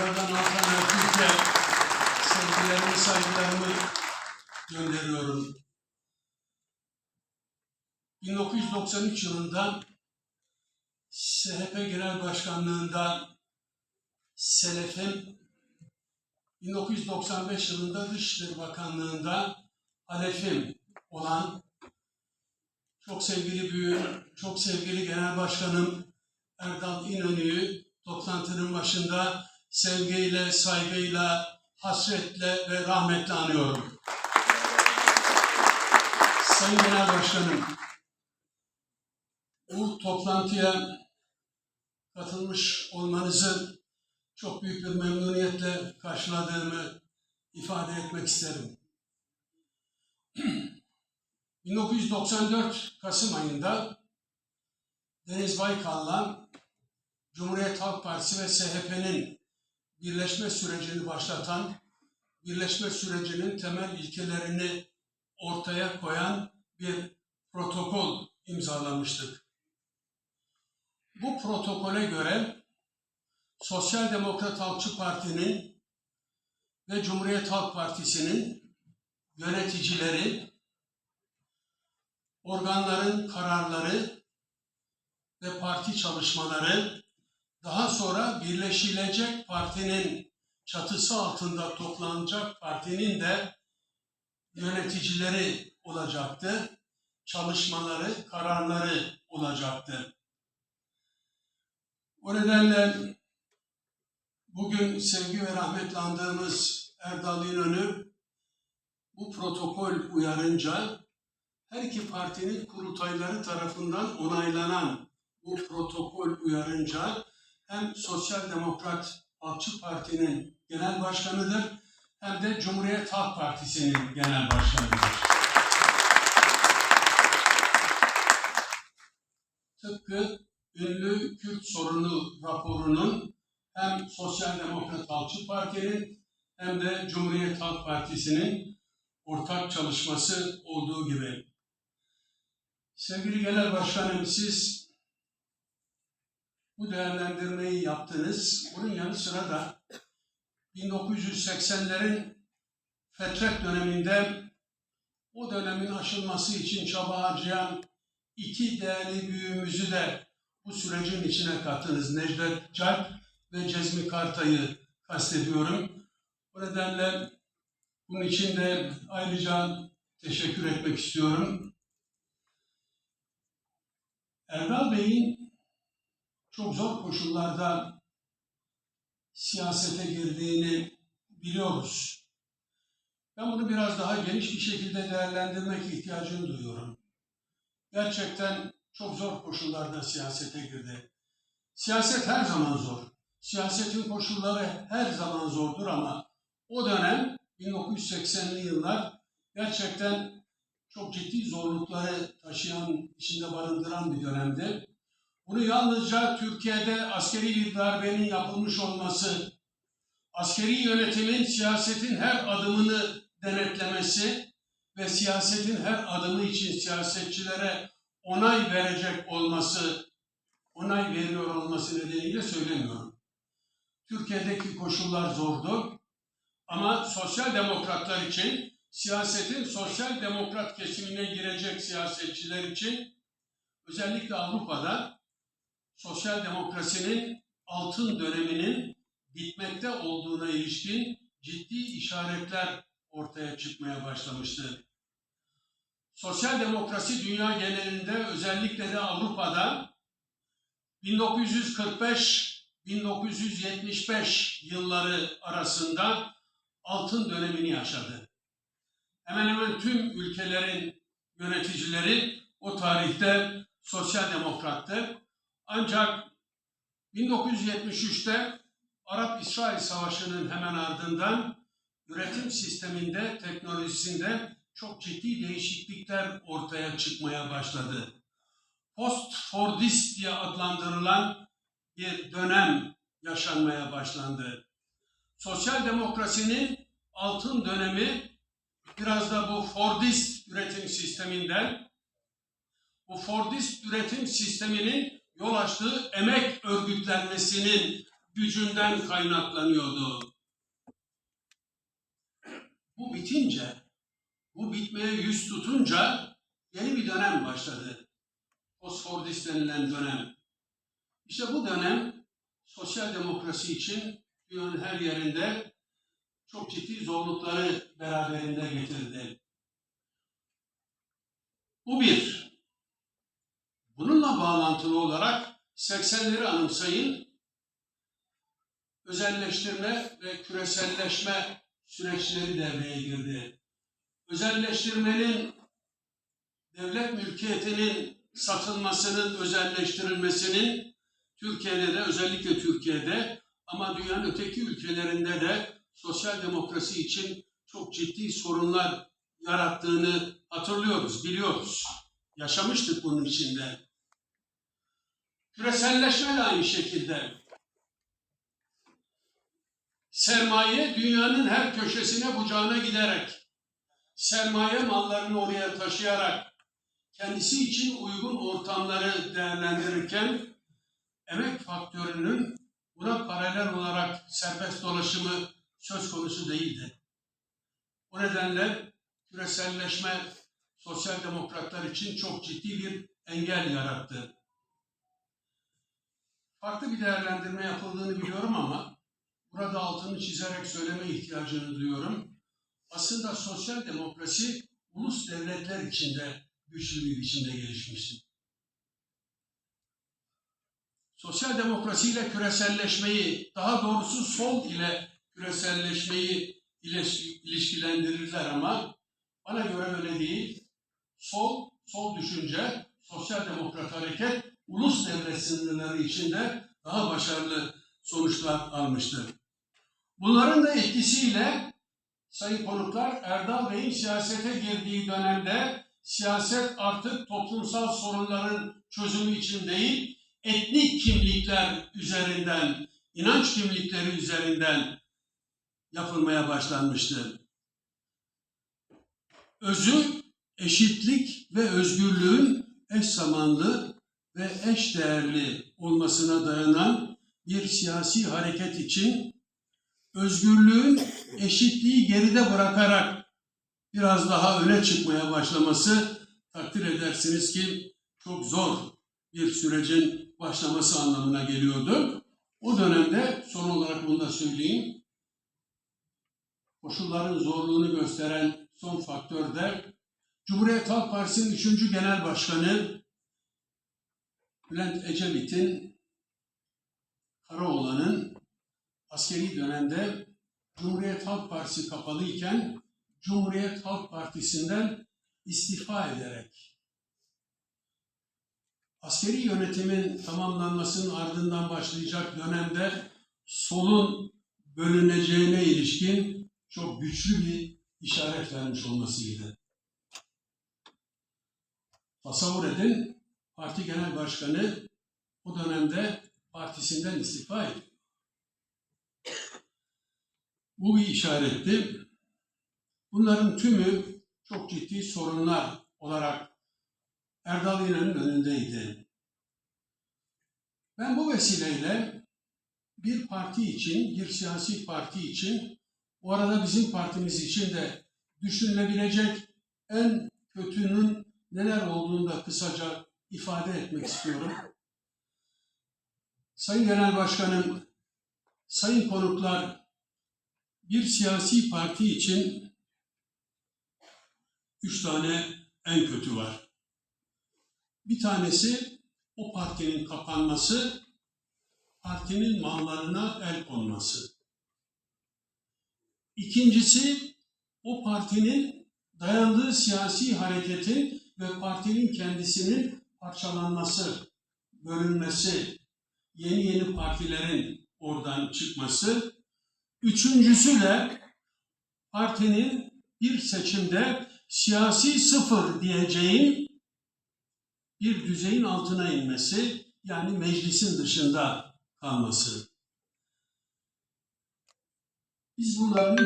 Buradan Altan Ertürk'e sevgilerimi, saygılarımı gönderiyorum. 1993 yılında SHP Genel Başkanlığında Selef'in 1995 yılında Dışişleri Bakanlığında Alef'im olan çok sevgili büyüğüm, çok sevgili Genel Başkanım Erdal İnönü'yü toplantının başında sevgiyle, saygıyla, hasretle ve rahmetle anıyorum. Sayın Genel Başkanım, bu toplantıya katılmış olmanızı çok büyük bir memnuniyetle karşıladığımı ifade etmek isterim. 1994 Kasım ayında Deniz Baykal'la Cumhuriyet Halk Partisi ve SHP'nin birleşme sürecini başlatan, birleşme sürecinin temel ilkelerini ortaya koyan bir protokol imzalamıştık. Bu protokole göre Sosyal Demokrat Halkçı Parti'nin ve Cumhuriyet Halk Partisi'nin yöneticileri, organların kararları ve parti çalışmaları daha sonra birleşilecek partinin çatısı altında toplanacak partinin de yöneticileri olacaktı. Çalışmaları, kararları olacaktı. O nedenle bugün sevgi ve rahmetle andığımız Erdal İnönü bu protokol uyarınca her iki partinin kurultayları tarafından onaylanan bu protokol uyarınca hem Sosyal Demokrat Halkçı Parti'nin genel başkanıdır hem de Cumhuriyet Halk Partisi'nin genel başkanıdır. Tıpkı ünlü Kürt sorunu raporunun hem Sosyal Demokrat Halkçı Parti'nin hem de Cumhuriyet Halk Partisi'nin ortak çalışması olduğu gibi. Sevgili Genel Başkanım siz bu değerlendirmeyi yaptınız. Bunun yanı sıra da 1980'lerin fetret döneminde o dönemin aşılması için çaba harcayan iki değerli büyüğümüzü de bu sürecin içine kattınız. Necdet Calp ve Cezmi Kartay'ı kastediyorum. Bu nedenle bunun için de ayrıca teşekkür etmek istiyorum. Erdal Bey'in çok zor koşullarda siyasete girdiğini biliyoruz. Ben bunu biraz daha geniş bir şekilde değerlendirmek ihtiyacını duyuyorum. Gerçekten çok zor koşullarda siyasete girdi. Siyaset her zaman zor. Siyasetin koşulları her zaman zordur ama o dönem 1980'li yıllar gerçekten çok ciddi zorlukları taşıyan, içinde barındıran bir dönemdi. Bunu yalnızca Türkiye'de askeri bir darbenin yapılmış olması, askeri yönetimin siyasetin her adımını denetlemesi ve siyasetin her adımı için siyasetçilere onay verecek olması, onay veriyor olması nedeniyle söylemiyorum. Türkiye'deki koşullar zordu ama sosyal demokratlar için, siyasetin sosyal demokrat kesimine girecek siyasetçiler için özellikle Avrupa'da sosyal demokrasinin altın döneminin bitmekte olduğuna ilişkin ciddi işaretler ortaya çıkmaya başlamıştı. Sosyal demokrasi dünya genelinde özellikle de Avrupa'da 1945-1975 yılları arasında altın dönemini yaşadı. Hemen hemen tüm ülkelerin yöneticileri o tarihte sosyal demokrattı. Ancak 1973'te Arap-İsrail Savaşı'nın hemen ardından üretim sisteminde, teknolojisinde çok ciddi değişiklikler ortaya çıkmaya başladı. Post-Fordist diye adlandırılan bir dönem yaşanmaya başlandı. Sosyal demokrasinin altın dönemi biraz da bu Fordist üretim sisteminden, bu Fordist üretim sisteminin yol açtığı emek örgütlenmesinin gücünden kaynaklanıyordu. Bu bitince, bu bitmeye yüz tutunca yeni bir dönem başladı. Postfordist denilen dönem. İşte bu dönem sosyal demokrasi için dünyanın her yerinde çok ciddi zorlukları beraberinde getirdi. Bu bir. Bununla bağlantılı olarak 80'leri anımsayın, özelleştirme ve küreselleşme süreçleri devreye girdi. Özelleştirmenin, devlet mülkiyetinin satılmasının, özelleştirilmesinin Türkiye'de de, özellikle Türkiye'de ama dünyanın öteki ülkelerinde de sosyal demokrasi için çok ciddi sorunlar yarattığını hatırlıyoruz, biliyoruz. Yaşamıştık bunun içinde. Küreselleşme de aynı şekilde. Sermaye dünyanın her köşesine bucağına giderek, sermaye mallarını oraya taşıyarak, kendisi için uygun ortamları değerlendirirken, emek faktörünün buna paralel olarak serbest dolaşımı söz konusu değildi. O nedenle küreselleşme sosyal demokratlar için çok ciddi bir engel yarattı. Farklı bir değerlendirme yapıldığını biliyorum ama burada altını çizerek söyleme ihtiyacını duyuyorum. Aslında sosyal demokrasi ulus devletler içinde güçlü bir biçimde gelişmiştir. Sosyal demokrasi ile küreselleşmeyi, daha doğrusu sol ile küreselleşmeyi ilişkilendirirler ama bana göre öyle değil. Sol, sol düşünce, sosyal demokrat hareket ulus devlet sınırları içinde daha başarılı sonuçlar almıştır. Bunların da etkisiyle sayın konuklar Erdal Bey'in siyasete girdiği dönemde siyaset artık toplumsal sorunların çözümü için değil, etnik kimlikler üzerinden, inanç kimlikleri üzerinden yapılmaya başlanmıştır. Özü, eşitlik ve özgürlüğün eş zamanlı ve eş değerli olmasına dayanan bir siyasi hareket için özgürlüğün eşitliği geride bırakarak biraz daha öne çıkmaya başlaması takdir edersiniz ki çok zor bir sürecin başlaması anlamına geliyordu. O dönemde son olarak bunu da söyleyeyim. Koşulların zorluğunu gösteren son faktör de Cumhuriyet Halk Partisi'nin 3. Genel Başkanı Bülent Ecevit'in Karaoğlan'ın askeri dönemde Cumhuriyet Halk Partisi kapalıyken Cumhuriyet Halk Partisi'nden istifa ederek askeri yönetimin tamamlanmasının ardından başlayacak dönemde solun bölüneceğine ilişkin çok güçlü bir işaret vermiş olmasıydı. Tasavvur edin, parti genel başkanı o dönemde partisinden istifa ediyor. Bu bir işaretti. Bunların tümü çok ciddi sorunlar olarak Erdal İnan'ın önündeydi. Ben bu vesileyle bir parti için, bir siyasi parti için, o arada bizim partimiz için de düşünülebilecek en kötünün neler olduğunu da kısaca ifade etmek istiyorum. Sayın Genel Başkanım, sayın konuklar, bir siyasi parti için üç tane en kötü var. Bir tanesi o partinin kapanması, partinin mallarına el konması. İkincisi o partinin dayandığı siyasi hareketin ve partinin kendisinin parçalanması, bölünmesi, yeni yeni partilerin oradan çıkması. Üçüncüsü de partinin bir seçimde siyasi sıfır diyeceğin bir düzeyin altına inmesi, yani meclisin dışında kalması. Biz bunların